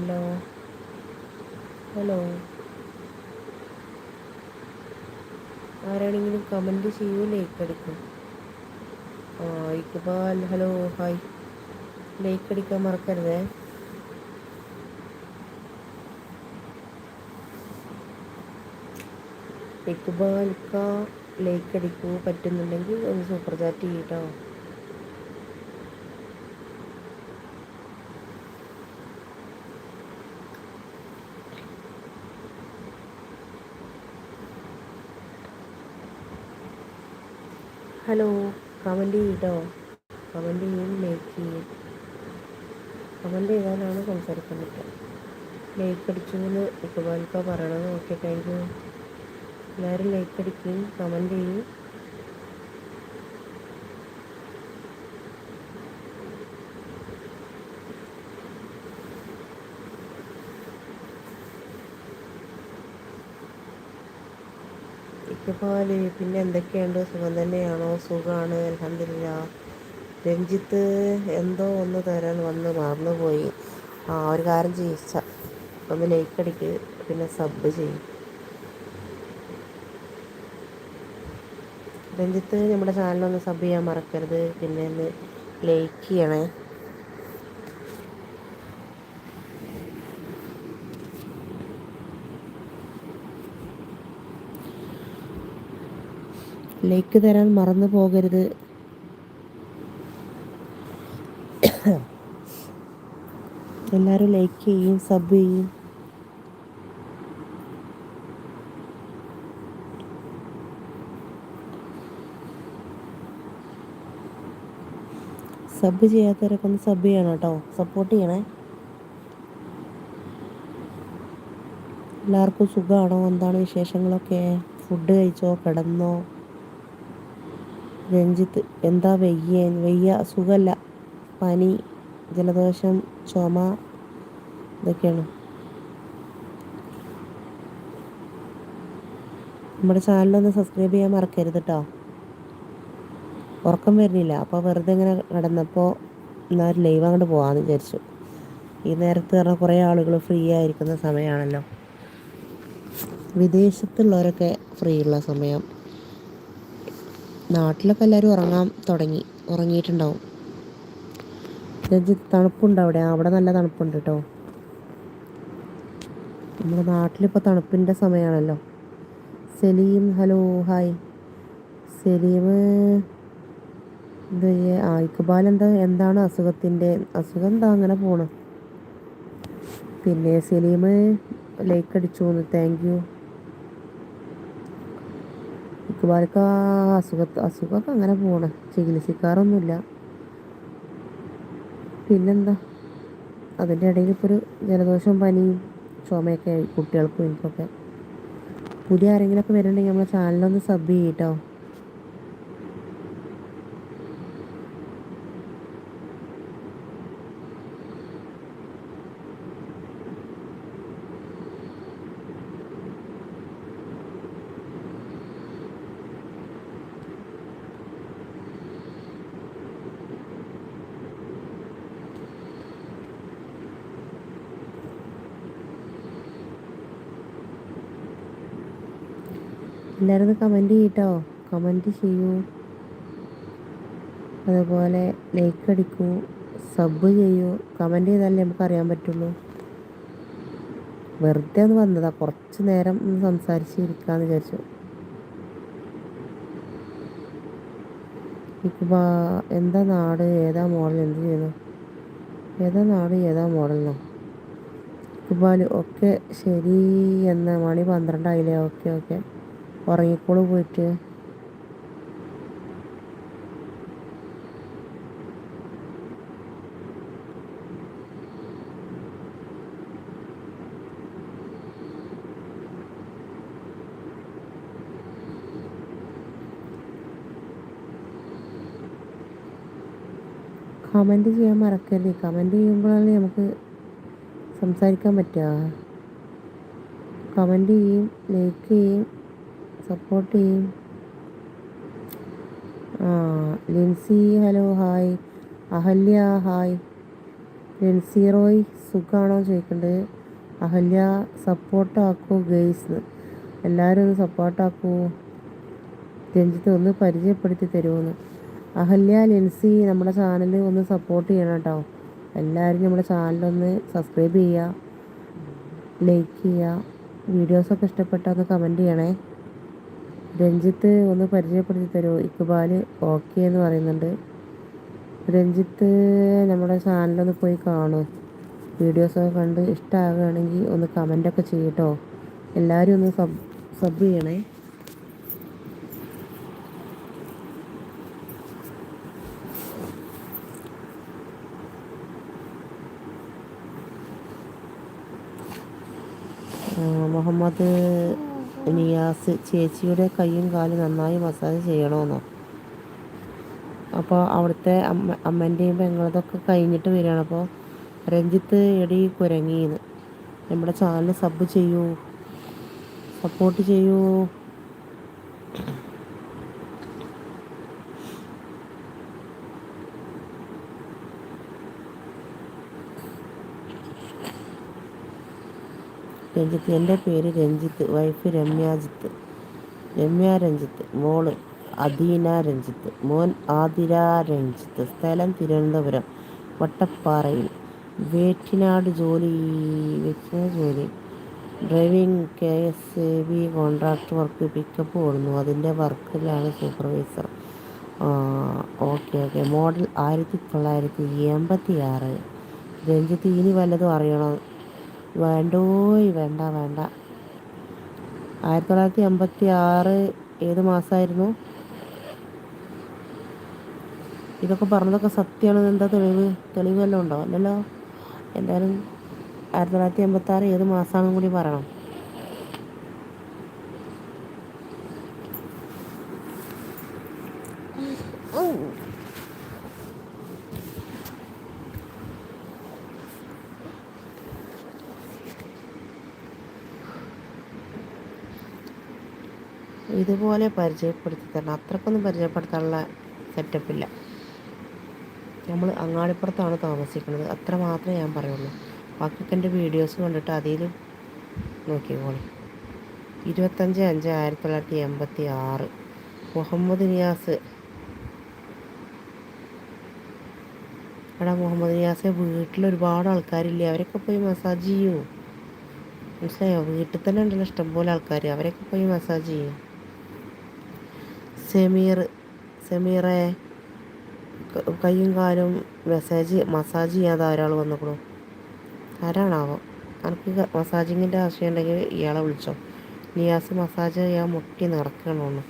hello hello. ആരാണെങ്കിലും comment ചെയ്യൂ like അടിക്കും ആ ഇക്ബാൽ ഹലോ ഹായ് ലൈക്ക് അടിക്കാൻ മറക്കരുതേ. ഇക്ബാൽക്ക ലൈക്ക് അടിക്കൂ പറ്റുന്നുണ്ടെങ്കിൽ ഒന്ന് സൂപ്പർ ചാറ്റ് ചെയ്യട്ടോ ഹലോ കമന്റ് ചെയ്യട്ടോ. കമന്റ് ചെയ്യും ലൈക്ക് ചെയ്യും. കമന്റ് ചെയ്താലാണ് സംസാരിക്കാൻ പറ്റുക ലൈക്ക് അടിച്ചു എന്ന് ഇക്ബാൽക്ക പറയണത് ഓക്കെ താങ്ക് യു എല്ലാവരും ലൈക്ക് അടിക്കുകയും കമന്റ് ചെയ്യും. ഇക്കപ്പാൽ പിന്നെ എന്തൊക്കെയുണ്ട്? സുഖം തന്നെയാണോ? സുഖമാണ് അലഹമില്ല രഞ്ജിത്ത് എന്തോ ഒന്ന് തരാൻ വന്ന് മറന്നുപോയി. ആ ഒരു കാര്യം ചെയ്യിച്ച ഒന്ന് ലൈക്ക് അടിക്ക്. പിന്നെ സബ് ചെയ്യും. രഞ്ജിത്ത് നമ്മുടെ ചാനലൊന്ന് സബ് ചെയ്യാൻ മറക്കരുത്. പിന്നെ ഒന്ന് ലൈക്ക് ചെയ്യണേ. ലൈക്ക് തരാൻ മറന്നു പോകരുത്. എല്ലാവരും ലൈക്ക് ചെയ്യും സബ് ചെയ്യും. സബ് ചെയ്യാത്തവരൊക്കെ ഒന്ന് സബ് ചെയ്യണം കേട്ടോ. സപ്പോർട്ട് ചെയ്യണേ. എല്ലാവർക്കും സുഖമാണോ എന്താണ് വിശേഷങ്ങളൊക്കെ? ഫുഡ് കഴിച്ചോ? കിടന്നോ? രഞ്ജിത്ത് എന്താ വെയ്യേൻ വെയ്യ സുഖല്ല. പനി ജലദോഷം ചുമ ഇതൊക്കെയാണ്. നമ്മുടെ ചാനലൊന്ന് സബ്സ്ക്രൈബ് ചെയ്യാൻ മറക്കരുത് കേട്ടോ ഉറക്കം വരുന്നില്ല. അപ്പോൾ വെറുതെ ഇങ്ങനെ കിടന്നപ്പോൾ എന്നാൽ ലൈവ് അങ്ങോട്ട് പോകാമെന്ന് വിചാരിച്ചു. ഈ നേരത്ത് പറഞ്ഞാൽ കുറേ ആളുകൾ ഫ്രീ ആയിരിക്കുന്ന സമയമാണല്ലോ. വിദേശത്തുള്ളവരൊക്കെ ഫ്രീ ഉള്ള സമയം. നാട്ടിലൊക്കെ എല്ലാവരും ഉറങ്ങാൻ തുടങ്ങി. ഉറങ്ങിയിട്ടുണ്ടാവും. തണുപ്പുണ്ട് അവിടെ? അവിടെ നല്ല തണുപ്പുണ്ട് കേട്ടോ നമ്മുടെ നാട്ടിലിപ്പോൾ തണുപ്പിന്റെ സമയമാണല്ലോ സലീം ഹലോ ഹായ്. സലീം ഇത് ആ എന്താ എന്താണ് അസുഖത്തിന്റെ അസുഖം എന്താ അങ്ങനെ പോണം. പിന്നെ സലീം ലൈക്ക് അടിച്ചു. താങ്ക് യു ഇക്ബാൽക്ക് അസുഖ അസുഖമൊക്കെ അങ്ങനെ പോണ. ചികിത്സിക്കാറൊന്നുമില്ല. പിന്നെന്താ? അതിന്റെ ഇടയിൽ ഇപ്പോൾ ഒരു ജലദോഷം പനിയും ചുമയൊക്കെ ആയി കുട്ടികൾക്കും എനിക്കൊക്കെ പുതിയ ആരെങ്കിലുമൊക്കെ വരുന്നുണ്ടെങ്കിൽ നമ്മളെ ചാനലൊന്ന് സബ് ചെയ്യട്ടോ എല്ലാവരും ഒന്ന് കമന്റ് ചെയ്യട്ടോ. കമന്റ് ചെയ്യൂ. അതുപോലെ ലൈക്ക് അടിക്കൂ. സബ് ചെയ്യൂ. കമന്റ് ചെയ്താലേ നമുക്ക് അറിയാൻ പറ്റുള്ളൂ. വെറുതെ ഒന്ന് വന്നതാ. കുറച്ച് നേരം ഒന്ന് സംസാരിച്ച് ഇരിക്കാമെന്ന് വിചാരിച്ചു. ഇക്കുബാ എന്താ നാട്? ഏതാ മോഡൽ എന്ത് ചെയ്യുന്നു? ഏതാ നാട്? ഏതാ മോഡൽ ഇക്കുബാൽ ഓക്കെ ശരി. എന്ന മണി പന്ത്രണ്ടായില്ലേ? ഓക്കെ ഓക്കെ ഉറങ്ങിക്കോളൂ പോയിട്ട് കമന്റ് ചെയ്യാൻ മറക്കല്ലേ കമന്റ് ചെയ്യുമ്പോഴാണ് നമുക്ക് സംസാരിക്കാൻ പറ്റുക. കമന്റ് ചെയ്യും ലൈക്ക് ചെയ്യും. സപ്പോർട്ട് ചെയ്യും. Lincy hello hi. Ahalya hi. Lincy Lensiroy സുഖമാണോ ചോദിക്കേണ്ടത് അഹല്യ സപ്പോർട്ടാക്കൂ ഗേൾസ് എല്ലാവരും ഒന്ന് സപ്പോർട്ടാക്കൂ. രഞ്ജിത്ത് ഒന്ന് പരിചയപ്പെടുത്തി തരുമെന്ന് അഹല്യ ലിൻസി നമ്മുടെ ചാനൽ ഒന്ന് സപ്പോർട്ട് ചെയ്യണം കേട്ടോ. എല്ലാവരും നമ്മുടെ ചാനലൊന്ന് സബ്സ്ക്രൈബ് ചെയ്യുക ലൈക്ക് ചെയ്യുക. വീഡിയോസൊക്കെ ഇഷ്ടപ്പെട്ടാൽ ഒന്ന് കമന്റ് ചെയ്യണേ. രഞ്ജിത്ത് ഒന്ന് പരിചയപ്പെടുത്തി തരുമോ ഇക്ബാൽ ഓക്കെ എന്ന് പറയുന്നുണ്ട്. രഞ്ജിത്ത് നമ്മുടെ ചാനലൊന്ന് പോയി കാണും. വീഡിയോസൊക്കെ കണ്ട് ഇഷ്ടമാകുകയാണെങ്കിൽ ഒന്ന് കമന്റൊക്കെ ചെയ്യട്ടോ. എല്ലാവരും ഒന്ന് സബ് സബ് ചെയ്യണേ. മുഹമ്മദ് നിയാസ് ചേച്ചിയുടെ കൈയും കാലും നന്നായി മസാജ് ചെയ്യണമെന്നോ അപ്പോൾ അവിടുത്തെ അമ്മ അമ്മന്റെയും പെങ്ങളതൊക്കെ കഴിഞ്ഞിട്ട് വരികയാണ്. അപ്പോൾ രഞ്ജിത്ത് എടി കുരങ്ങിന്ന്. നമ്മുടെ ചാനൽ സബ് ചെയ്യൂ. സപ്പോർട്ട് ചെയ്യൂ. രഞ്ജിത്ത്. എന്റെ പേര് രഞ്ജിത്ത്. വൈഫ് രമ്യാജിത്ത് രമ്യ രഞ്ജിത്ത്. മോൾ അദീന രഞ്ജിത്ത്. മോൻ ആതിര രഞ്ജിത്ത്. സ്ഥലം തിരുവനന്തപുരം വട്ടപ്പാറയിൽ. വേറ്റിനാട് ജോലി വെച്ചിന ജോലി. Driving K S A B contract work pickup ഓടുന്നു. അതിന്റെ വർക്കിലാണ് സൂപ്പർവൈസർ. Okay okay. മോഡൽ ആയിരത്തി തൊള്ളായിരത്തി എൺപത്തി ആറ് രഞ്ജിത്ത് ഇനി വല്ലതും അറിയണം? വേണ്ടോയ് വേണ്ട വേണ്ട. ആയിരത്തി തൊള്ളായിരത്തി എൺപത്തി ആറ് ഏത് മാസമായിരുന്നു ഇതൊക്കെ പറഞ്ഞതൊക്കെ സത്യമാണ്. എന്താ തെളിവ്? തെളിവ് വല്ലതും ഉണ്ടോ? അല്ലല്ലോ എന്തായാലും ആയിരത്തി തൊള്ളായിരത്തി എൺപത്തി ആറ് ഏത് മാസമാണെന്നും കൂടി പറയണം. ഇതുപോലെ പരിചയപ്പെടുത്തി തരണം. അത്രക്കൊന്നും പരിചയപ്പെടുത്താനുള്ള സെറ്റപ്പില്ല നമ്മൾ അങ്ങാടിപ്പുറത്താണ് താമസിക്കുന്നത്. അത്ര മാത്രമേ ഞാൻ പറയുള്ളൂ. ബാക്കിയൊക്കെ എന്റെ വീഡിയോസ് കണ്ടിട്ട് അതിൽ നോക്കിക്കോളി ഇരുപത്തഞ്ച് അഞ്ച് ആയിരത്തി തൊള്ളായിരത്തി എൺപത്തി ആറ് മുഹമ്മദ് നിയാസ്. എടാ മുഹമ്മദ് നിയാസെ വീട്ടിൽ ഒരുപാട് ആൾക്കാരില്ലേ? അവരൊക്കെ പോയി മസാജ് ചെയ്യൂ? മനസ്സിലായോ? വീട്ടിൽ തന്നെ ഉണ്ടല്ലോ ഇഷ്ടംപോലെ ആൾക്കാർ അവരൊക്കെ പോയി മസാജ് ചെയ്യും? സെമീർ സെമീറെ കയ്യും കാലും മെസ്സേജ് മസാജ് ചെയ്യാതെ ഒരാൾ വന്നപ്പോഴും ആരാണാവോ? എനിക്ക് മസാജിങ്ങിന്റെ ആവശ്യം ഉണ്ടെങ്കിൽ ഇയാളെ വിളിച്ചോ. നിയാസ് മസാജ് ചെയ്യാൻ മുട്ടി നിറക്കണമെന്ന്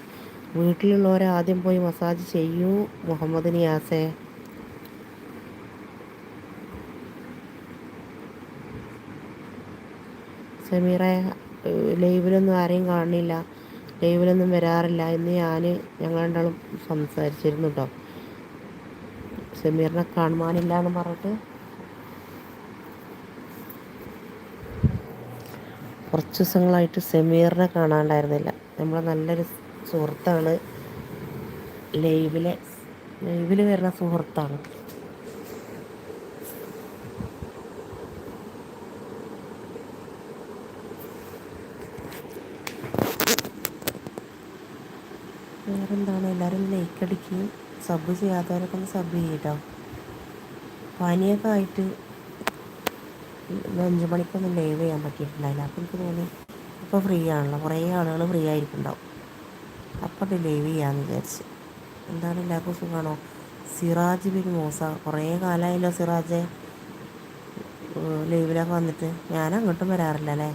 വീട്ടിലുള്ളവരെ ആദ്യം പോയി മസാജ് ചെയ്യൂ മുഹമ്മദ് നിയാസേ. സമീറ ലൈവിലൊന്നും ആരെയും കാണുന്നില്ല ലൈവിലൊന്നും വരാറില്ല എന്ന് ഞാൻ ഞങ്ങൾ രണ്ടാളും സംസാരിച്ചിരുന്നു കേട്ടോ സമീറിനെ കാണുവാനില്ല എന്ന് പറഞ്ഞിട്ട് കുറച്ച് ദിവസങ്ങളായിട്ട് സമീറിനെ കാണാണ്ടായിരുന്നില്ല. നമ്മൾ നല്ലൊരു സുഹൃത്താണ്. ലൈവിലെ ലൈവിൽ വരുന്ന സുഹൃത്താണ്. വേറെന്താണ് എല്ലാവരും ലൈക്ക് അടിക്കുകയും സബ് ചെയ്യാത്തവരൊക്കെ ഒന്ന് സബ് ചെയ്യട്ടോ. പനിയൊക്കെ ആയിട്ട് അഞ്ച് മണിക്കൊന്നും ലൈവ് ചെയ്യാൻ പറ്റിയിട്ടുണ്ടായില്ല. അപ്പോൾ എനിക്ക് തോന്നി ഇപ്പോൾ ഫ്രീ ആണല്ലോ. കുറേ ആളുകൾ ഫ്രീ ആയിരിക്കുന്നുണ്ടാവും. അപ്പോൾ ലൈവ് ചെയ്യാമെന്ന് വിചാരിച്ച്. എന്താണ് എല്ലാവർക്കും സുഖമാണോ സിറാജ് ബിൻ മൂസ. കുറേ കാലമായല്ലോ സിറാജ്. ലൈവിലൊക്കെ വന്നിട്ട്. ഞാൻ അങ്ങോട്ടും വരാറില്ല അല്ലേ?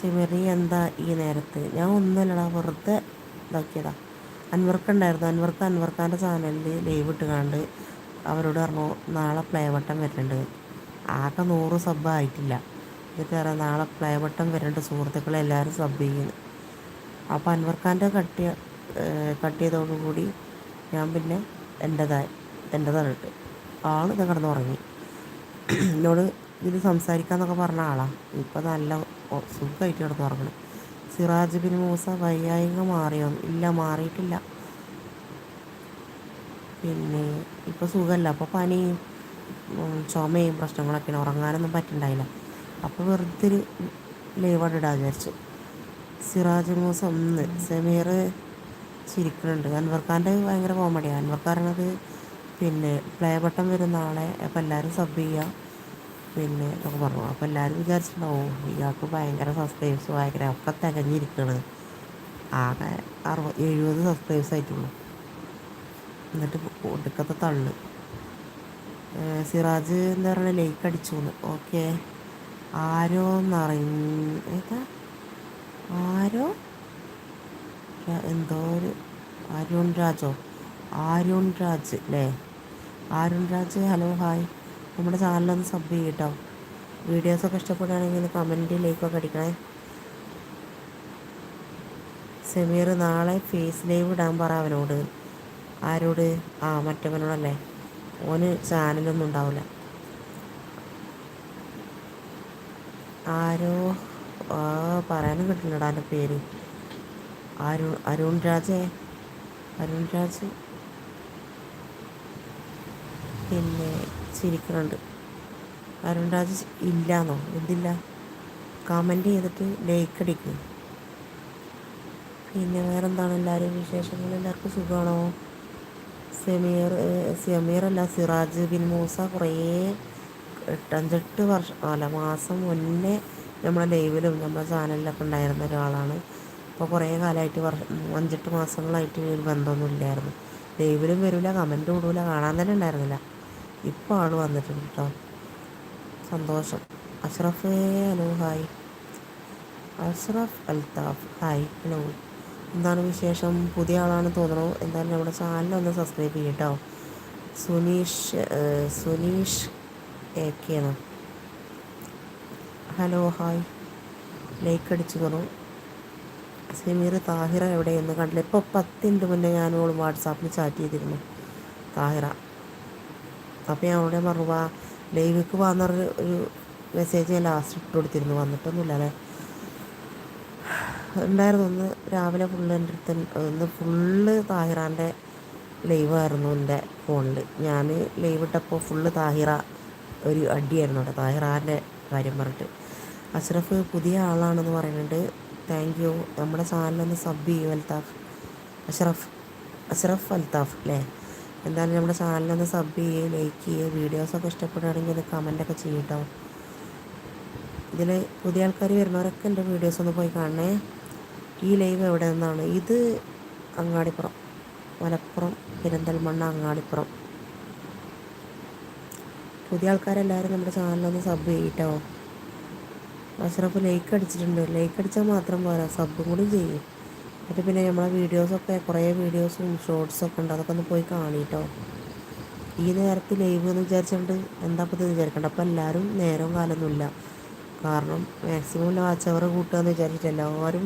സിമറി എന്താ ഈ നേരത്ത്? ഞാൻ ഒന്നുമല്ലടാ വെറുതെ ഇതാക്കിയതാ. അൻവർക്കുണ്ടായിരുന്നു അൻവർക്ക് അൻവർക്കാന്റെ ചാനലിൽ ലൈവ് ഇട്ട് കണ്ട് അവരോട് പറഞ്ഞു നാളെ പ്ലേ ബട്ടൺ വരുന്നുണ്ട്. ആകെ നൂറ് സബ് ആയിട്ടില്ല. എന്നിട്ട് പറയാം നാളെ പ്ലേ ബട്ടൺ വരുന്നുണ്ട് സുഹൃത്തുക്കളെ എല്ലാവരും സബ് ചെയ്യുന്നു. അപ്പോൾ അൻവർഖാന്റെ കട്ടിയ കട്ട് ചെയ്തോടുകൂടി ഞാൻ പിന്നെ എന്റെതായി എന്റെതാണ് ഇട്ട് ആൾ ഇത് കിടന്നുറങ്ങി എന്നോട് ഇതിൽ സംസാരിക്കാമെന്നൊക്കെ പറഞ്ഞ ആളാണ് ഇപ്പം നല്ല സുഖമായിട്ട് കിടന്നുറങ്ങണം സിറാജ് ബിൻ മൂസ വയ്യായിക മാറിയോ? ഇല്ല മാറിയിട്ടില്ല. പിന്നെ ഇപ്പോൾ സുഖമല്ല അപ്പോൾ പനിയും ചുമയും പ്രശ്നങ്ങളൊക്കെയാണ്. ഉറങ്ങാനൊന്നും പറ്റുന്നുണ്ടായില്ല അപ്പോൾ വെറുതെ ഒരു ലൈവാണ് ഇടാൻ വിചാരിച്ചു. സിറാജ് മൂസ ഒന്ന് സമീർ ചിരിക്കുന്നുണ്ട് അൻവർഖാന്റെ ഭയങ്കര കോമഡിയാണ് പറയണത് പിന്നെ പ്ലേ ബട്ടൺ വരുന്ന ആളെ അപ്പോൾ എല്ലാവരും സബ് ചെയ്യുക പിന്നെ എന്നൊക്കെ പറഞ്ഞു. അപ്പോൾ എല്ലാവരും വിചാരിച്ചിട്ടുണ്ടാവും ഇയാൾക്ക് ഭയങ്കര സബ്സ്ക്രൈബ്സ് ഭയങ്കര ഒക്കെ തികഞ്ഞിരിക്കണത് ആകെ അറുപത് എഴുപത് സബ്സ്ക്രൈബ്സ് ആയിട്ടുള്ളൂ. എന്നിട്ട് ഒടുക്കത്തെ തള്ളു. സിറാജ് എന്താ പറയുക ലേക്ക് അടിച്ചു ഓക്കെ. ആരോ നിറഞ്ഞ ആരോ? എന്തോ ഒരു അരുൺ രാജോ. ആരുൺ രാജ് അല്ലേ ആരുൺ രാജ് ഹലോ ഹായ്. നമ്മുടെ ചാനലൊന്ന് സബ് ചെയ്യും കേട്ടോ വീഡിയോസൊക്കെ ഇഷ്ടപ്പെടുകയാണെങ്കിൽ കമന്റ് ലൈക്കൊക്കെ അടിക്കണേ. സെമീർ നാളെ ഫേസ് ലൈവ് ഇടാൻ പറ അവനോട്. ആരോട്? ആ മറ്റവനോടല്ലേ? ഓന് ചാനലൊന്നും ഉണ്ടാവില്ല ആരോ? പറയാനും കിട്ടില്ലടാ എന്റെ പേര്. അരുൺ അരുൺ രാജേ? അരുൺ രാജ്? പിന്നെ ചിരിക്കുന്നുണ്ട് അരുൺ രാജ് ഇല്ലാന്നോ? എന്തില്ല? കമന്റ് ചെയ്തിട്ട് ലൈക്ക് അടിക്കും. പിന്നെ വേറെന്താണ്? എല്ലാവരും വിശേഷങ്ങൾ എല്ലാവർക്കും സുഖമാണോ? സെമീർ സെമീർ അല്ല സിറാജ് ബിൻ മൂസ കുറേ എട്ടഞ്ചെട്ട് വർഷം അല്ല മാസം മുന്നേ നമ്മളെ ലൈവിലും നമ്മുടെ ചാനലിലൊക്കെ ഉണ്ടായിരുന്ന ഒരാളാണ്. അപ്പോൾ കുറേ കാലമായിട്ട് വർഷം അഞ്ചെട്ട് മാസങ്ങളായിട്ട് ബന്ധമൊന്നും ഇല്ലായിരുന്നു. ലൈവിലും വരില്ല കമന്റ് ഇടൂല കാണാൻ തന്നെ ഉണ്ടായിരുന്നില്ല. ഇപ്പോൾ ആൾ വന്നിട്ടുണ്ട് കേട്ടോ സന്തോഷം. Ashraf hello hi Ashraf Althaf hi hello എന്താണ് വിശേഷം? പുതിയ ആളാണ് തോന്നുന്നു. എന്തായാലും നമ്മുടെ ചാനൽ ഒന്ന് സബ്സ്ക്രൈബ് ചെയ്യും കേട്ടോ സുനീഷ് സുനീഷ് എ കെയാണ് ഹലോ ഹായ് ലൈക്ക് അടിച്ചു തന്നു. സമീർ താഹിറ എവിടെയെന്ന് കണ്ടില്ല. ഇപ്പോൾ പത്ത് മിനിറ്റ് മുന്നേ ഞാനോളും വാട്സാപ്പിൽ ചാറ്റ് ചെയ്തിരുന്നു. താഹിറ. അപ്പോൾ ഞാൻ അവിടെ പറഞ്ഞു വാ ലൈവിക്ക് വന്നൊരു ഒരു മെസ്സേജ് ഞാൻ ലാസ്റ്റ് ഇട്ട് കൊടുത്തിരുന്നു വന്നിട്ടൊന്നുമില്ല അല്ലേ? ഉണ്ടായിരുന്നു ഒന്ന് രാവിലെ ഫുള്ള് എന്റെ അടുത്ത് ഒന്ന് ഫുള്ള് താഹിറാന്റെ ലൈവായിരുന്നു എന്റെ ഫോണിൽ ഞാൻ ലൈവ് ഇട്ടപ്പോൾ ഫുള്ള് താഹിറ ഒരു അടിയായിരുന്നു കേട്ടോ താഹിറാന്റെ കാര്യം പറഞ്ഞിട്ട്. അഷ്റഫ് പുതിയ ആളാണെന്ന് പറയുന്നുണ്ട്. താങ്ക് യു നമ്മുടെ ചാനലൊന്ന് സബ് ചെയ്യും അൽത്താഫ് അഷ്റഫ് അഷ്റഫ് അൽത്താഫ് അല്ലേ? എന്തായാലും നമ്മുടെ ചാനലൊന്ന് സബ് ചെയ്യുക ലൈക്ക് ചെയ്യുക വീഡിയോസൊക്കെ ഇഷ്ടപ്പെടുകയാണെങ്കിൽ ഒന്ന് കമന്റൊക്കെ ചെയ്യട്ടോ ഇതിൽ പുതിയ ആൾക്കാർ വരുന്നവരൊക്കെ എന്റെ വീഡിയോസ് ഒന്ന് പോയി കാണണേ. ഈ ലൈവ് എവിടെ നിന്നാണ്? ഇത് അങ്ങാടിപ്പുറം. മലപ്പുറം പെരിന്തൽമണ്ണ അങ്ങാടിപ്പുറം. പുതിയ ആൾക്കാരെല്ലാവരും നമ്മുടെ ചാനലൊന്ന് സബ് ചെയ്യട്ടോ അഷറഫ് ലൈക്ക് അടിച്ചിട്ടുണ്ട്. ലൈക്ക് അടിച്ചാൽ മാത്രം പോരാ. സബും കൂടി ചെയ്യും. എന്നിട്ട് പിന്നെ നമ്മളെ വീഡിയോസൊക്കെ കുറേ വീഡിയോസും ഷോർട്സൊക്കെ ഉണ്ട്. അതൊക്കെ ഒന്ന് പോയി കാണിട്ടോ. ഈ നേരത്ത് ലൈവ് എന്ന് വിചാരിച്ചുകൊണ്ട് എന്താ ഇപ്പോൾ വിചാരിക്കണ്ട. അപ്പോൾ എല്ലാവരും നേരവും കാലമൊന്നുമില്ല കാരണം മാക്സിമം വാച്ച് അവർ കൂട്ടുക എന്ന് വിചാരിച്ചിട്ട് എല്ലാവരും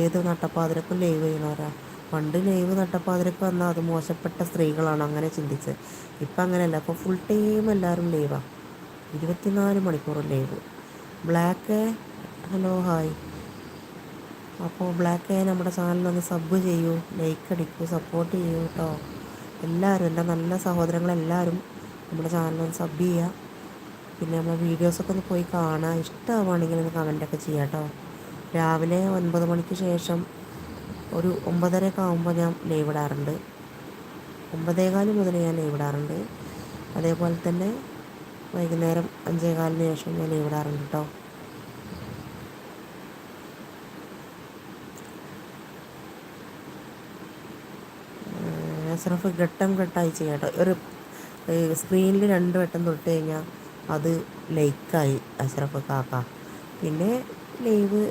ഏത് നട്ടപ്പാതിരക്കും ലൈവ് ചെയ്യണവരാ. പണ്ട് ലൈവ് നട്ടപ്പാതിരക്ക് വന്നാൽ അത് മോശപ്പെട്ട സ്ത്രീകളാണ് അങ്ങനെ ചിന്തിച്ചത്. ഇപ്പം അങ്ങനെയല്ല. അപ്പോൾ ഫുൾ ടൈം എല്ലാവരും ലൈവാണ് ഇരുപത്തിനാല് മണിക്കൂർ ലൈവ് ബ്ലാക്ക് ഹലോ ഹായ് അപ്പോൾ ബ്ലാക്ക് നമ്മുടെ ചാനലൊന്ന് സബ് ചെയ്യൂ ലൈക്ക് അടിക്കൂ സപ്പോർട്ട് ചെയ്യൂ കേട്ടോ എല്ലാവരും എന്റെ നല്ല സഹോദരങ്ങളെല്ലാവരും നമ്മുടെ ചാനലൊന്ന് സബ് ചെയ്യുക പിന്നെ നമ്മൾ വീഡിയോസൊക്കെ ഒന്ന് പോയി കാണുക ഇഷ്ടമാണെങ്കിൽ ഒന്ന് കമന്റൊക്കെ ചെയ്യാം കേട്ടോ രാവിലെ ഒൻപത് മണിക്ക് ശേഷം ഒരു ഒമ്പതരയൊക്കെ ആകുമ്പോൾ ഞാൻ ലൈവ് ഇടാറുണ്ട്. ഒമ്പതേകാൽ മുതൽ ഞാൻ ലൈവ് ഇടാറുണ്ട്. അതേപോലെ തന്നെ വൈകുന്നേരം അഞ്ചേകാലിന് ശേഷം ഞാൻ ലൈവ് ഇടാറുണ്ട് കേട്ടോ അസ്രഫ് ഘട്ടം ഘട്ടമായി ചെയ്യാം ഒരു സ്ക്രീനിൽ രണ്ട് വട്ടം തൊട്ട് കഴിഞ്ഞാൽ അത് ലൈക്കായി അഷ്റഫ് കാക്ക പിന്നെ ലൈവ്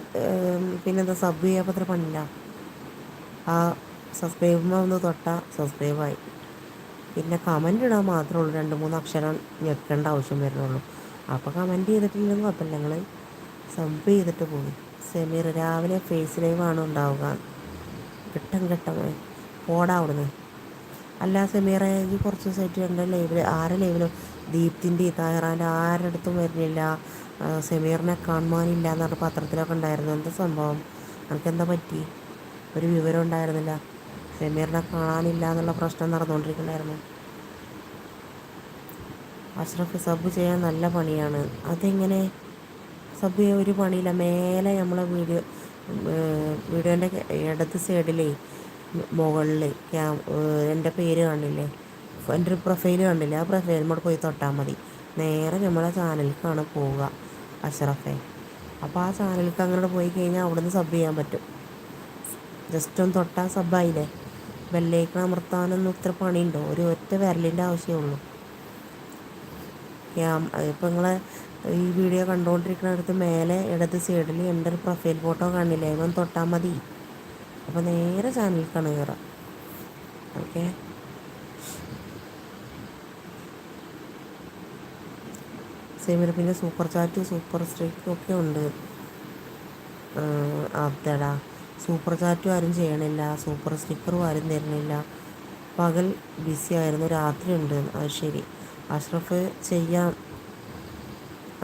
പിന്നെ എന്താ സബ് ചെയ്യാൻ അത്ര പണില്ല ആ സബ്സ്ക്രൈബുമ്പോൾ ഒന്ന് തൊട്ടാൽ സബ്സ്ക്രൈബായി പിന്നെ കമന്റ് ഇടാൻ മാത്രമേ ഉള്ളൂ. രണ്ട് മൂന്ന് അക്ഷരം ഞെക്കേണ്ട ആവശ്യം വരുന്നുള്ളൂ. അപ്പോൾ കമന്റ് ചെയ്തിട്ടില്ലെന്ന് കുഴപ്പമില്ല. ഞങ്ങൾ സബ് ചെയ്തിട്ട് പോയി. സെമീർ രാവിലെ ഫേസ് ലൈവാണ് ഉണ്ടാവുക. ഘട്ടം ഘട്ടമായി പോടാ അവിടുന്ന്. അല്ല സെമീറെ കുറച്ച് ദിവസമായിട്ട് എന്റെ ലൈവിൽ ആരെ ലൈവിലും? ദീപ്തിന്റെ താഹിറാന്റെ ആരുടെ അടുത്തും വരുന്നില്ല സെമീറിനെ കാണുവാനില്ല എന്ന് പറഞ്ഞ പത്രത്തിലൊക്കെ ഉണ്ടായിരുന്നു. എന്താ സംഭവം? എന്താ പറ്റി? ഒരു വിവരം ഉണ്ടായിരുന്നില്ല. സെമീറിനെ കാണാനില്ല എന്നുള്ള പ്രശ്നം നടന്നുകൊണ്ടിരിക്കുന്നുണ്ടായിരുന്നു. അഷ്റഫ് സബ് ചെയ്യാൻ നല്ല പണിയാണ്. അതെങ്ങനെ? സബ് ചെയ്യാൻ ഒരു പണിയില്ല. മേലെ നമ്മളെ വീഡിയോ വീഡിയോന്റെ ഇടത് സൈഡിലേ മുകളിൽ ക്യാ എന്റെ പേര് കണ്ടില്ലേ? എന്റെ ഒരു പ്രൊഫൈൽ കണ്ടില്ലേ? ആ പ്രൊഫൈൽ നമ്മൾ പോയി തൊട്ടാൽ മതി. നേരെ നമ്മളെ ചാനലിലേക്കാണ് പോവുക അഷറഫെ. അപ്പോൾ ആ ചാനലിലേക്ക് അങ്ങോട്ട് പോയി കഴിഞ്ഞാൽ അവിടെ നിന്ന് സബ് ചെയ്യാൻ പറ്റും. ജസ്റ്റ് ഒന്ന് തൊട്ടാൽ സബ്ബായില്ലേ ബെല്ലേക്ക് അമർത്താനൊന്നും ഇത്ര പണിയുണ്ടോ? ഒരു ഒറ്റ വിരലിന്റെ ആവശ്യമുള്ളൂ ക്യാം ഇപ്പം നിങ്ങൾ ഈ വീഡിയോ കണ്ടുകൊണ്ടിരിക്കുന്നിടത്ത് മേലെ ഇടത് സൈഡിൽ എന്റെ ഒരു പ്രൊഫൈൽ ഫോട്ടോ കാണില്ലേ ഇവൻ തൊട്ടാൽ മതി. അപ്പോൾ നേരെ ചാനലിലേക്കാണ് കയറാം ഓക്കെ. സേമിന് പിന്നെ സൂപ്പർ ചാറ്റ് സൂപ്പർ സ്ട്രീക്കും ഒക്കെ ഉണ്ട്. അതെടാ സൂപ്പർ ചാറ്റും ആരും ചെയ്യണില്ല. സൂപ്പർ സ്റ്റിക്കറും ആരും തരുന്നില്ല. പകൽ ബിസി ആയിരുന്നു. രാത്രി ഉണ്ട്. അത് ശരി. അഷ്റഫ് ചെയ്യാം.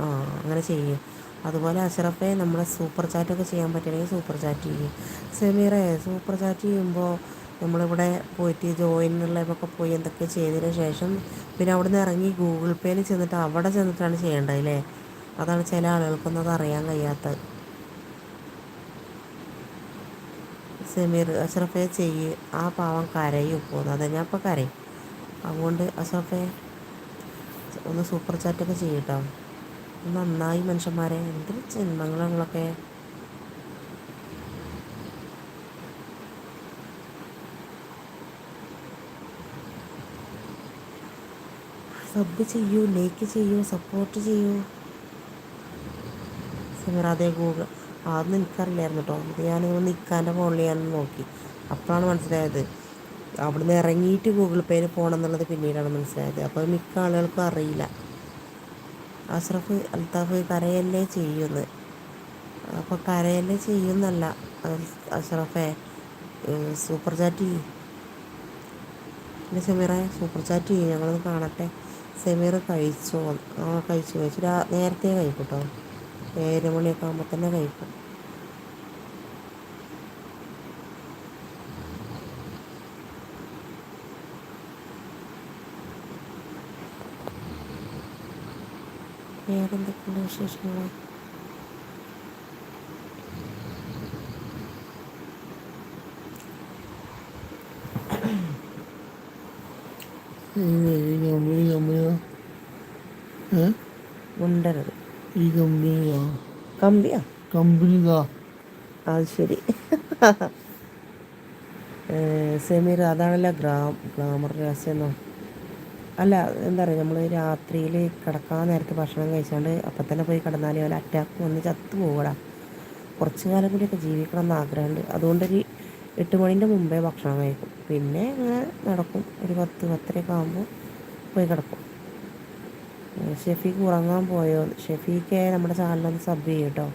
ആ അങ്ങനെ ചെയ്യും. അതുപോലെ അഷറഫെ നമ്മളെ സൂപ്പർ ചാറ്റൊക്കെ ചെയ്യാൻ പറ്റുകയാണെങ്കിൽ സൂപ്പർ ചാറ്റ് ചെയ്യും. സെമീറെ സൂപ്പർ ചാറ്റ് ചെയ്യുമ്പോൾ നമ്മളിവിടെ പോയിട്ട് ജോയിനുള്ളതൊക്കെ പോയി എന്തൊക്കെ ചെയ്തതിന് ശേഷം പിന്നെ അവിടെ നിന്ന് ഇറങ്ങി ഗൂഗിൾ പേയിൽ ചെന്നിട്ട് അവിടെ ചെന്നിട്ടാണ് ചെയ്യേണ്ടത് അല്ലേ? അതാണ് ചില ആളുകൾക്കൊന്നും അത് അറിയാൻ കഴിയാത്തത്. സെമീർ അഷറഫെ ചെയ്യ്. ആ പാവം കരയും പോകുന്നു അതെ ഞാൻ ഇപ്പോൾ കരയും. അതുകൊണ്ട് അഷറഫെ ഒന്ന് സൂപ്പർ ചാറ്റൊക്കെ ചെയ്യട്ടോ നന്നായി മനുഷ്യന്മാരെ. എന്തൊരു ജന്മങ്ങളൊക്കെ സബ് ചെയ്യൂ ലൈക്ക് ചെയ്യൂ സപ്പോർട്ട് ചെയ്യൂ. സിമറാതെ ഗൂഗിൾ. അതൊന്നും എനിക്കറിയില്ലായിരുന്നു കേട്ടോ. അത് ഞാൻ നിൽക്കാന്റെ ഫോണിൽ ഞാൻ നോക്കി. അപ്പോഴാണ് മനസ്സിലായത്. അവിടുന്ന് ഇറങ്ങിയിട്ട് ഗൂഗിൾ പേര് പോകണം എന്നുള്ളത് പിന്നീടാണ് മനസ്സിലായത്. അപ്പോൾ മിക്ക ആളുകൾക്കും അറിയില്ല. അഷ്റഫ് അൽത്താഫ് കരയല്ലേ ചെയ്യുന്നത് അപ്പോൾ കരയല്ലേ ചെയ്യുന്നല്ല അഷ്റഫേ സൂപ്പർ ചാറ്റ് ചെയ്യും. പിന്നെ സെമീറെ സൂപ്പർ ചാറ്റ് ചെയ്യും. ഞങ്ങളൊന്ന് കാണട്ടെ. സെമീർ കഴിച്ചോ? ആ കഴിച്ചു കഴിച്ചു. നേരത്തെ കഴിക്കും കേട്ടോ ഏഴ് മണിയൊക്കെ ആകുമ്പോൾ തന്നെ കഴിക്കും. വേറെന്തൊക്കെയുണ്ട് വിശേഷങ്ങൾ മുണ്ടരുത് ഈ കമ്പനിയാ കമ്പിയാ കമ്പനിതാ അത് ശരി സെമീർ അതാണല്ലോ ഗ്രാം ഗ്ലാമർ രഹസ്യമോ അല്ല എന്താ പറയുക നമ്മൾ രാത്രിയിൽ കിടക്കാൻ നേരത്തെ ഭക്ഷണം കഴിച്ചാണ്ട് അപ്പം തന്നെ പോയി കിടന്നാൽ അവരെ അറ്റാക്ക് വന്ന് ചത്തു പോകടാ കുറച്ച് കാലം കൂടിയൊക്കെ ജീവിക്കണം എന്ന് ആഗ്രഹമുണ്ട്. അതുകൊണ്ടൊരു എട്ട് മണിന്റെ മുമ്പേ ഭക്ഷണം കഴിക്കും. പിന്നെ അങ്ങനെ നടക്കും. ഒരു പത്ത് പത്തരയൊക്കെ ആകുമ്പോൾ പോയി കിടക്കും. ഷെഫീക്ക് ഉറങ്ങാൻ പോയോ? ഷെഫീക്ക് നമ്മുടെ ചാനലൊന്ന് സബ് ചെയ്യും കേട്ടോ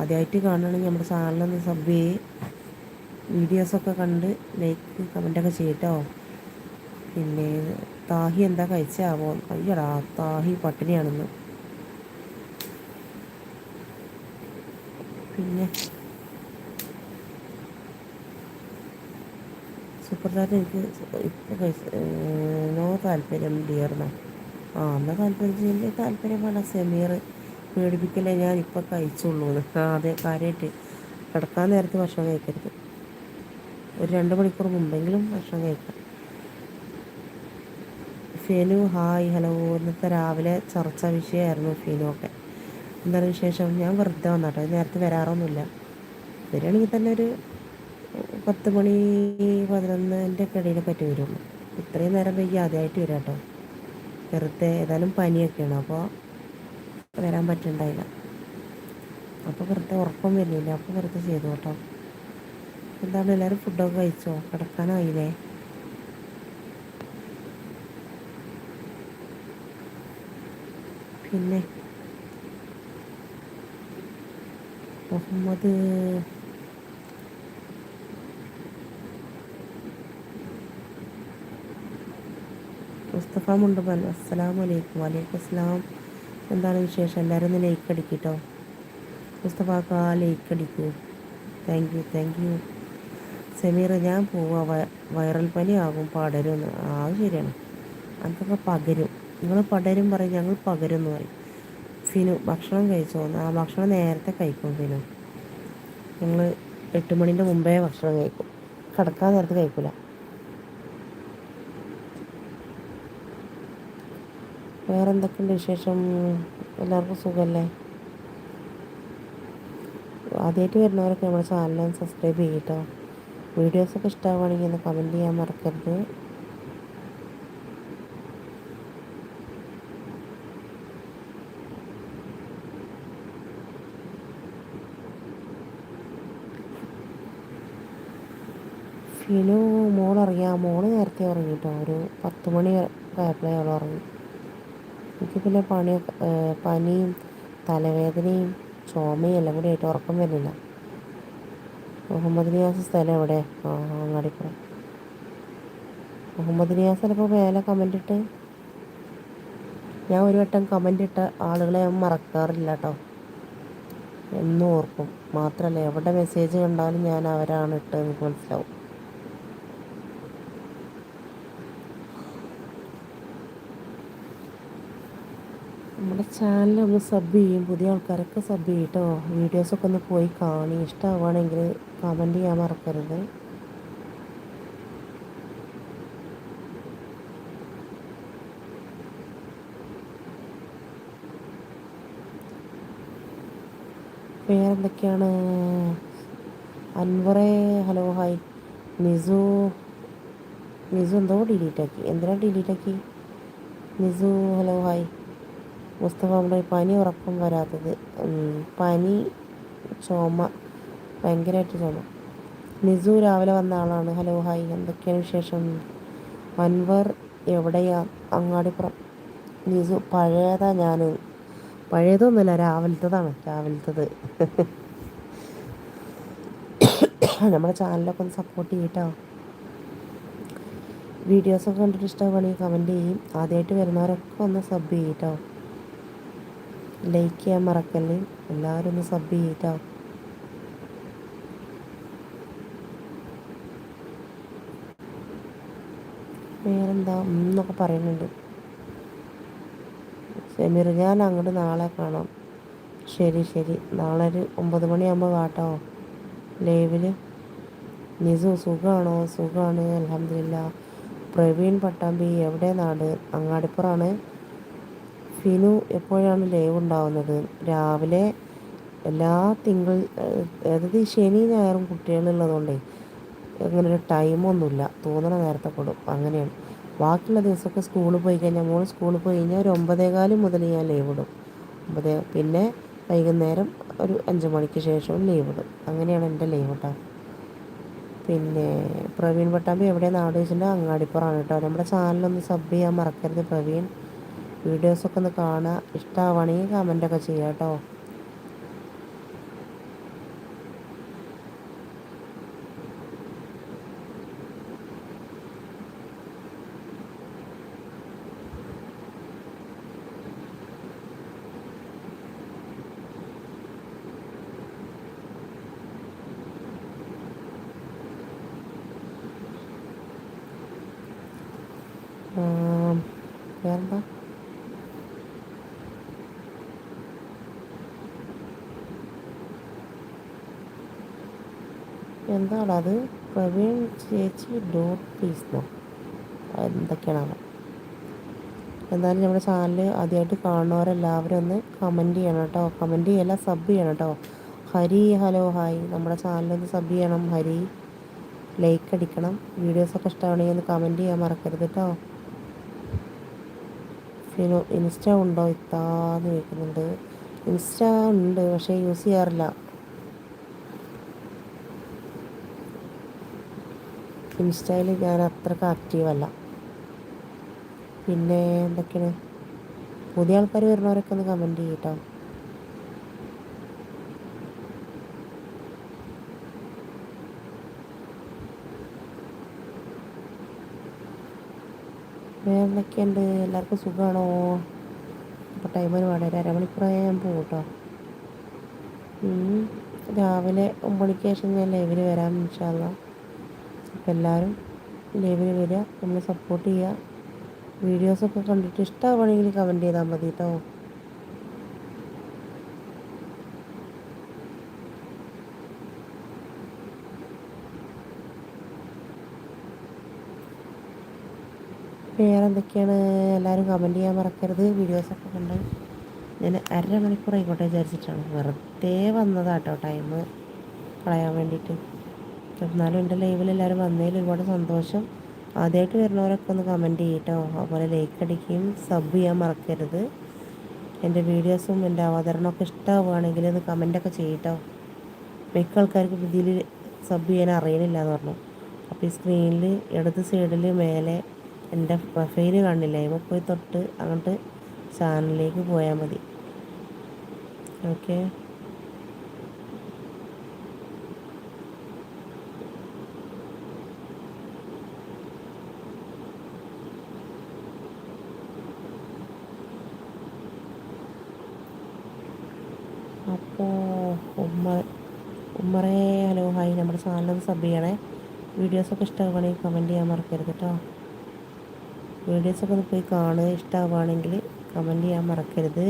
ആദ്യമായിട്ട് കാണുകയാണെങ്കിൽ നമ്മുടെ ചാനലൊന്ന് സബ് ചെയ്യും. വീഡിയോസൊക്കെ കണ്ട് ലൈക്ക് കമന്റൊക്കെ ചെയ്യട്ടോ പിന്നെ താഹി എന്താ കഴിച്ചാവോ? അയ്യടാ താഹി പട്ടിണിയാണെന്ന്. പിന്നെ? സൂപ്പർ ചാറ്റ് എനിക്ക് കഴിച്ച് നോ താല്പര്യം ഡിയർന്നോ ആ എന്നാൽ താല്പര്യം? എന്റെ താല്പര്യം വേണ്ട സെമീർ. പേടിപ്പിക്കലേ ഞാൻ ഇപ്പൊ കഴിച്ചുള്ളൂ അതെ കാര്യമായിട്ട്. കിടക്കാൻ നേരത്തെ ഭക്ഷണം കഴിക്കരുത്. ഒരു രണ്ട് മണിക്കൂർ മുമ്പെങ്കിലും ഭക്ഷണം കഴിക്കാം ഫെനു? Hi hello. ഇന്നത്തെ രാവിലെ ചർച്ച വിഷയമായിരുന്നു ഫെനു ഒക്കെ എന്താണ് വിശേഷം? ഞാൻ വെറുതെ വന്നാട്ടോ നേരത്തെ വരാറൊന്നുമില്ല. വരികയാണെങ്കിൽ തന്നെ ഒരു പത്ത് മണി പതിനൊന്നിന്റെ ഒക്കെ ഇടയിലൊക്കെ പറ്റി വരുള്ളൂ. ഇത്രയും നേരം വൈകി ആദ്യമായിട്ട് വരാം കേട്ടോ വെറുതെ ഏതായാലും പനിയൊക്കെയാണ്. അപ്പോൾ വരാൻ പറ്റണ്ടായില്ല. അപ്പോൾ വെറുതെ ഉറക്കം വരുന്നില്ല. അപ്പോൾ വെറുതെ ചെയ്തു കേട്ടോ. എന്താണ്? എല്ലാവരും ഫുഡൊക്കെ കഴിച്ചോ? കിടക്കാനായില്ലേ? പിന്നെ മുഹമ്മദ് മുസ്തഫ മുണ്ടുമൻ അസ്സലാം വലൈക്കും വലൈക്കും അസ്സലാം. എന്താണ് വിശേഷം? എല്ലാവരും ഒന്ന് ലൈക്ക് അടിക്കട്ടോ മുസ്തഫാക്ക like അടിക്കൂ. Thank you thank you Sameer ഞാൻ പോവാ. വൈറൽ പനി ആകും പടരും. ആ ശരിയാണ്. അതൊക്കെ പകരും. നിങ്ങൾ പടരും പറയും ഞങ്ങൾ പകരും എന്ന് പറയും. ഫിനു ഭക്ഷണം കഴിച്ചോ? ആ ഭക്ഷണം നേരത്തെ കഴിക്കും ഫിനു. ഞങ്ങൾ എട്ട് മണിന്റെ മുമ്പേ ഭക്ഷണം കഴിക്കും. കിടക്കാൻ നേരത്തെ കഴിക്കില്ല വേറെ എന്തൊക്കെയുണ്ട് വിശേഷം? എല്ലാവർക്കും സുഖമല്ലേ ആദ്യമായിട്ട് വരുന്നവരൊക്കെ നമ്മുടെ ചാനൽ സബ്സ്ക്രൈബ് ചെയ്യട്ടോ വീഡിയോസൊക്കെ ഇഷ്ടമാവുകയാണെങ്കിൽ ഒന്ന് കമന്റ് ചെയ്യാൻ മറക്കരുത്. ഫിനു മോളറിയാം. മോൾ നേരത്തെ ഉറങ്ങിട്ടോ. ഒരു പത്ത് മണി ആയപ്പോഴേ ഉറങ്ങി. എനിക്ക് പിന്നെ പണി പനിയും തലവേദനയും ചുമയും എല്ലാം കൂടി ആയിട്ട് ഉറക്കം വരുന്നില്ല. മുഹമ്മദ് നിയാസ് സ്ഥലം എവിടെ? ആ അങ്ങാടിപ്പുറം. മുഹമ്മദ് നിയാസ് ചിലപ്പോൾ മേലെ കമന്റ് ഇട്ട്. ഞാൻ ഒരു വട്ടം കമന്റ് ഇട്ട ആളുകളെ ഞാൻ മറക്കാറില്ല കേട്ടോ എന്നും ഓർക്കും. മാത്രമല്ല എവിടെ മെസ്സേജ് കണ്ടാലും ഞാൻ അവരാണ് എനിക്ക് മനസ്സിലാവും. നമ്മുടെ ചാനൽ ഒന്ന് സബ് ചെയ്യും. പുതിയ ആൾക്കാരൊക്കെ സബ് ചെയ്യട്ടോ. വീഡിയോസൊക്കെ ഒന്ന് പോയി കാണി. ഇഷ്ടമാവുകയാണെങ്കിൽ കമന്റ് ചെയ്യാൻ മറക്കരുത്. പേരെന്തൊക്കെയാണ് അൻവറേ ഹലോ ഹായ് നിസു നിസു എന്തോ ഡിലീറ്റാക്കി എന്തിനാണ് ഡിലീറ്റാക്കി നിസു ഹലോ ഹായ് മുസ്തഫ നമ്മുടെ പനി ഉറക്കം വരാത്തത്. പനി ചുമ ഭയങ്കരമായിട്ട് ചുമ. നിസു രാവിലെ വന്ന ആളാണ്. Hello hi. എന്തൊക്കെയാണ് വിശേഷം? അൻവർ എവിടെയാ? അങ്ങാടിപ്പുറം. നിസു പഴയതാ ഞാൻ പഴയതൊന്നുമില്ല രാവിലത്തതാണ്. രാവിലത്തത്. നമ്മുടെ ചാനലൊക്കെ ഒന്ന് സപ്പോർട്ട് ചെയ്യട്ടോ. വീഡിയോസൊക്കെ കണ്ടിട്ട് ഇഷ്ടമാണെങ്കിൽ കമന്റ് ചെയ്യും. ആദ്യമായിട്ട് വരുന്നവരൊക്കെ ഒന്ന് സബ് ചെയ്യട്ടോ. ലൈക്ക് ചെയ്യാൻ മറക്കല്ലേ? എല്ലാവരും ഒന്ന് സബ് ചെയ്യട്ടോ. വേറെന്താ? എന്നൊക്കെ പറയുന്നുണ്ട്. സെമീർ ഞാൻ അങ്ങോട്ട് നാളെ കാണാം. ശരി ശരി. നാളെ ഒരു ഒമ്പത് മണിയാകുമ്പോൾ കാട്ടോ ലൈവിൽ നിസു സുഖമാണോ സുഖമാണ് അലഹമില്ല പ്രവീൺ പട്ടാമ്പി എവിടെ നാട്? അങ്ങാടിപ്പുറാണ്. ഫിനു എപ്പോഴാണ് ലൈവ് ഉണ്ടാവുന്നത്? രാവിലെ എല്ലാ തിങ്കൾ അതായത് ശനി ഞായറും കുട്ടികളുള്ളതുകൊണ്ടേ അങ്ങനെ ഒരു ടൈമൊന്നുമില്ല. തോന്നണ നേരത്തെ കൊടും. അങ്ങനെയാണ്. ബാക്കിയുള്ള ദിവസമൊക്കെ സ്കൂളിൽ പോയി കഴിഞ്ഞാൽ മോൾ സ്കൂളിൽ പോയി കഴിഞ്ഞാൽ ഒരു ഒമ്പതേകാലം മുതൽ ഞാൻ ലീവ് ഇടും. ഒമ്പതേ പിന്നെ വൈകുന്നേരം ഒരു അഞ്ച് മണിക്ക് ശേഷം ലീവ് ഇടും. അങ്ങനെയാണ് എന്റെ ലീവ് കേട്ടോ. പിന്നെ പ്രവീൺ പട്ടാമ്പി എവിടെ നാട് വെച്ചിട്ടുണ്ടെങ്കിൽ അങ്ങാടിപ്പുറമാണ് കേട്ടോ. നമ്മുടെ ചാനലൊന്ന് സബ് ചെയ്യാൻ മറക്കരുത് പ്രവീൺ. വീഡിയോസൊക്കെ ഒന്ന് കാണുക. ഇഷ്ടമാവുകയാണെങ്കിൽ കമന്റൊക്കെ ചെയ്യാം കേട്ടോ. വേറെന്താ? എന്താണ് അത് പ്രവീൺ ചേച്ചി ഡോട്ട് പ്ലീസ് എന്തൊക്കെയാണ് എന്തായാലും നമ്മുടെ ചാനൽ ആദ്യമായിട്ട് കാണുന്നവരെല്ലാവരും ഒന്ന് കമന്റ് ചെയ്യണം കേട്ടോ. കമന്റ് ചെയ്യല്ല സബ് ചെയ്യണം കേട്ടോ. Hari hello hi. നമ്മുടെ ചാനലൊന്ന് സബ് ചെയ്യണം ഹരി. ലൈക്ക് അടിക്കണം. വീഡിയോസൊക്കെ ഇഷ്ടമാണെങ്കിൽ ഒന്ന് കമന്റ് ചെയ്യാൻ മറക്കരുത് കേട്ടോ. ഫിനോ ഇൻസ്റ്റ ഉണ്ടോ? ഇത്താന്ന് ചോദിക്കുന്നുണ്ട് ഇൻസ്റ്റ ഉണ്ട് പക്ഷേ യൂസ് ചെയ്യാറില്ല. ഇൻസ്റ്റയിൽ ഞാൻ അത്രയ്ക്ക് ആക്റ്റീവല്ല പിന്നെ എന്തൊക്കെയാണ്? പുതിയ ആൾക്കാർ വരുന്നവരൊക്കെ ഒന്ന് കമന്റ് ചെയ്യട്ടോ. വേറെ എന്തൊക്കെയുണ്ട്? എല്ലാവർക്കും സുഖമാണോ അപ്പോൾ ടൈം ഒരു അരമണിക്കൂറായി ഞാൻ പോകും കേട്ടോ രാവിലെ ഒമ്പത് ശേഷം ഞാൻ ലൈവിൽ വരാം ഇൻഷാല്ല അപ്പോൾ എല്ലാവരും ലൈവിൽ വരിക നമ്മൾ സപ്പോർട്ട് ചെയ്യുക. വീഡിയോസൊക്കെ കണ്ടിട്ട് ഇഷ്ടമാവുകയാണെങ്കിൽ കമന്റ് ചെയ്താൽ മതി കേട്ടോ വേറെ എന്തൊക്കെയാണ് എല്ലാവരും കമന്റ് ചെയ്യാൻ മറക്കരുത്. വീഡിയോസൊക്കെ കണ്ട് ഞാൻ അരമണിക്കൂർ ആയിക്കോട്ടെ വിചാരിച്ചിട്ടാണ്. വെറുതെ വന്നതാട്ടോ ടൈം കളയാൻ വേണ്ടിയിട്ട്. എന്നാലും എന്റെ ലൈവിൽ എല്ലാവരും വന്നതിൽ ഒരുപാട് സന്തോഷം. ആദ്യമായിട്ട് വരുന്നവരൊക്കെ ഒന്ന് കമന്റ് ചെയ്യട്ടോ. അതുപോലെ ലൈക്ക് അടിക്കുകയും സബ് ചെയ്യാൻ മറക്കരുത്. എന്റെ വീഡിയോസും എന്റെ അവതരണമൊക്കെ ഇഷ്ടമാവുകയാണെങ്കിൽ ഒന്ന് കമന്റൊക്കെ ചെയ്യട്ടോ. മിക്ക ആൾക്കാർക്ക് ഇതിൽ സബ് ചെയ്യാൻ അറിയണില്ല എന്ന് പറഞ്ഞു. അപ്പോൾ ഈ സ്ക്രീനിൽ ഇടത് സൈഡിൽ മേലെ എന്റെ പ്രൊഫൈൽ കാണില്ല? ഇവ പോയി തൊട്ട് അങ്ങോട്ട് ചാനലിലേക്ക് പോയാൽ മതി. ഓക്കെ അപ്പോൾ ഉമ്മ ഉമ്മറേ ഹലോ ചാനലൊന്ന് സബ് ചെയ്യണേ. വീഡിയോസൊക്കെ ഇഷ്ടമാവുകയാണെങ്കിൽ കമന്റ് ചെയ്യാൻ മറക്കരുത് കേട്ടോ വീഡിയോസൊക്കെ ഒന്ന് പോയി കാണുക. ഇഷ്ടമാവുകയാണെങ്കിൽ കമന്റ് ചെയ്യാൻ മറക്കരുത്.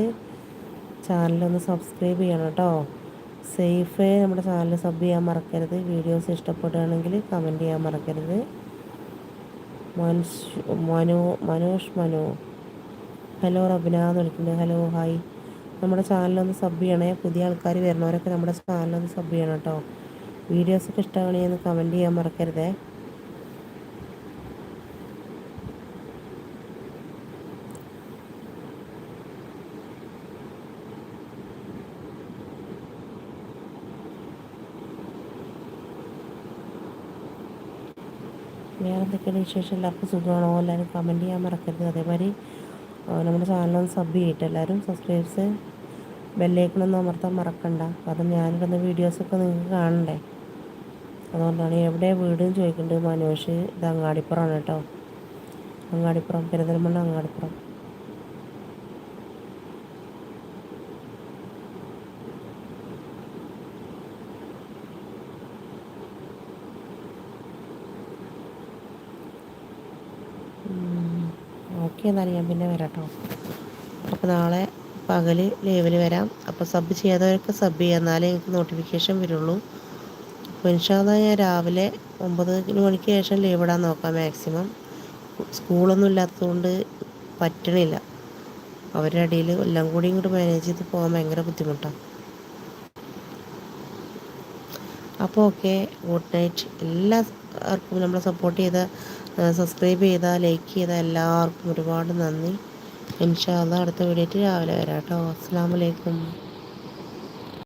ചാനലൊന്ന് സബ്സ്ക്രൈബ് ചെയ്യണം കേട്ടോ സേഫ് നമ്മുടെ ചാനൽ സബ് ചെയ്യാൻ മറക്കരുത്. വീഡിയോസ് ഇഷ്ടപ്പെടുകയാണെങ്കിൽ കമന്റ് ചെയ്യാൻ മറക്കരുത്. മനുഷ് മനു മനോഷ് മനു. ഹലോ റബിന എന്ന് വിളിക്കുന്നത് ഹലോ ഹായ്. നമ്മുടെ ചാനലൊന്ന് സബ് ചെയ്യണേ. പുതിയ ആൾക്കാർ വരുന്നവരൊക്കെ നമ്മുടെ ചാനലൊന്ന് സബ് ചെയ്യണം കേട്ടോ വീഡിയോസൊക്കെ ഇഷ്ടമാണെങ്കിൽ ഒന്ന് കമന്റ് ചെയ്യാൻ മറക്കരുതേ. വേറെ എന്തൊക്കെയാണ് വിശേഷം? എല്ലാവർക്കും സുഖമാണോ? എല്ലാവരും കമന്റ് ചെയ്യാൻ മറക്കരുത്. അതേമാതിരി നമ്മുടെ ചാനലൊന്ന് സബ് ചെയ്തിട്ട് എല്ലാവരും. സബ്സ്ക്രൈബ്സ് ബെല്ലേക്കണമെന്ന് അമർത്താൻ മറക്കണ്ട. കാരണം ഞാനിടുന്ന വീഡിയോസൊക്കെ നിങ്ങൾക്ക് കാണണ്ടേ? അതുകൊണ്ടാണ് എവിടെ വീട് ചോദിക്കേണ്ടത് മനോഷ് ഇത് അങ്ങാടിപ്പുറമാണ് കേട്ടോ. അങ്ങാടിപ്പുറം പെരുന്തൽമണ്ണ അങ്ങാടിപ്പുറം. ഓക്കെ എന്നാലും ഞാൻ പിന്നെ വരാം കേട്ടോ അപ്പോൾ നാളെ പകൽ ലൈവിൽ വരാം. അപ്പോൾ സബ് ചെയ്യാത്തവരൊക്കെ സബ് ചെയ്യുക. എന്നാലേ എനിക്ക് നോട്ടിഫിക്കേഷൻ വരുള്ളൂ. അപ്പോൾ ഞാൻ രാവിലെ ഒമ്പത് മണിക്ക് ശേഷം ലീവ് ഇടാൻ നോക്കാം മാക്സിമം സ്കൂളൊന്നും ഇല്ലാത്തതുകൊണ്ട് പറ്റണില്ല. അവരുടെ ഇടയിൽ എല്ലാം കൂടി ഇങ്ങോട്ട് മാനേജ് ചെയ്ത് പോകാൻ ഭയങ്കര ബുദ്ധിമുട്ടാണ് അപ്പോൾ ഓക്കെ ഗുഡ് നൈറ്റ് എല്ലാവർക്കും നമ്മളെ സപ്പോർട്ട് ചെയ്ത സബ്സ്ക്രൈബ് ചെയ്ത ലൈക്ക് ചെയ്ത എല്ലാവർക്കും ഒരുപാട് നന്ദി. ഇൻഷാല്ല അടുത്ത വീഡിയോയിട്ട് രാവിലെ വരാം കേട്ടോ. അസ്സാം വലൈക്കും